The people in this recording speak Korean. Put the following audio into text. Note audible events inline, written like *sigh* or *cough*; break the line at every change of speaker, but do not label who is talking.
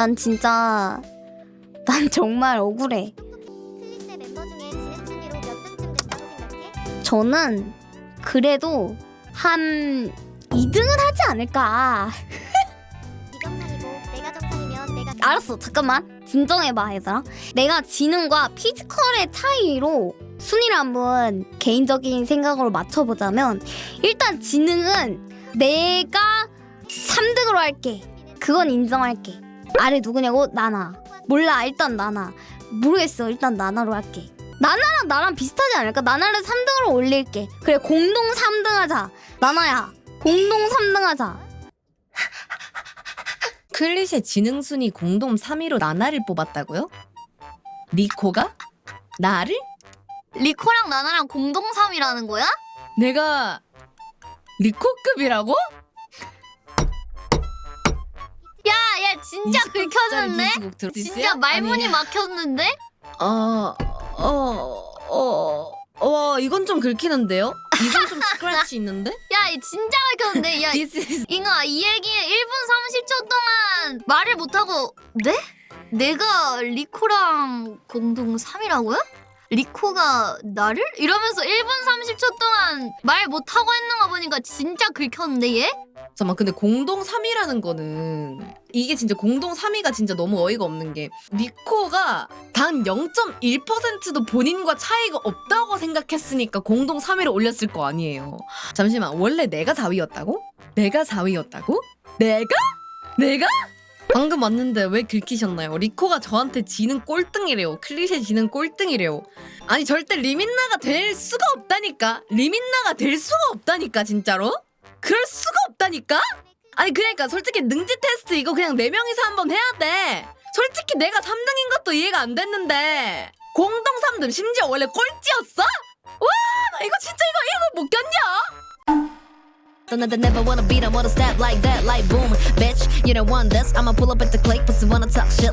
난 진짜 난 정말 억울해.
클리세 멤버 중에 지능 순위로 몇 등쯤 된다고 생각해?
저는 그래도 한 2등은 하지 않을까. *laughs*
비정상이고 내가 정상이면 내가
알았어, 잠깐만. 진정해봐, 얘들아. 내가 지능과 피지컬의 차이로 순위를 한번 개인적인 생각으로 맞춰보자면 일단 지능은 내가 3등으로 할게. 그건 인정할게. 아래 누구냐고? 나나. 몰라, 일단 나나. 모르겠어, 일단 나나로 할게. 나나랑 나랑 비슷하지 않을까? 나나를 3등으로 올릴게. 그래, 공동 3등 하자. 나나야, 공동 3등 하자. *laughs*
클리셰 지능 순위 공동 3위로 나나를 뽑았다고요? 니코가? 나를?
리코랑 나나랑 공동 3위라는 거야?
내가 리코급이라고?
진짜 긁혔는데? 진짜? 말문이
아니,
막혔는데?
어, 어, 어, 어, 이건 좀 긁히는데요? 이건 좀 스크래치 있는데? *laughs*
야, 이 진짜 막혔는데? 야,
This is
잉아, 이 얘기에 1분 30초 동안 말을 못하고, 네? 내가 리코랑 공동 3위라고요? 리코가 나를? 이러면서 1분 30초 동안 말 못하고 했는 거 보니까 진짜 긁혔는데, 얘?
잠깐만 근데 공동 3위라는 거는 이게 진짜 공동 3위가 진짜 너무 어이가 없는 게 니코가 단 0.1%도 본인과 차이가 없다고 생각했으니까 공동 3위를 올렸을 거 아니에요. 잠시만 원래 내가 4위였다고? 내가 4위였다고? 내가? 내가? 방금 왔는데 왜 긁히셨나요? 리코가 저한테 지는 꼴등이래요. 클리셰 지는 꼴등이래요. 아니 절대 리민나가 될 수가 없다니까. 리민나가 될 수가 없다니까 진짜로. 그럴 수 가 없다니까? 아니 그러니까 솔직히 능지 테스트 이거 그냥 네 명이서 한번 해야 돼. 솔직히 내가 3등인 것도 이해가 안 됐는데 공동 3등 심지어 원래 꼴찌였어? 와 나 이거 진짜 이거 이거 못 견뎌.
Don't never, never wanna beat, I wanna stab like that, like boom, bitch. You don't want this, I'ma pull up at the click, pussy wanna talk shit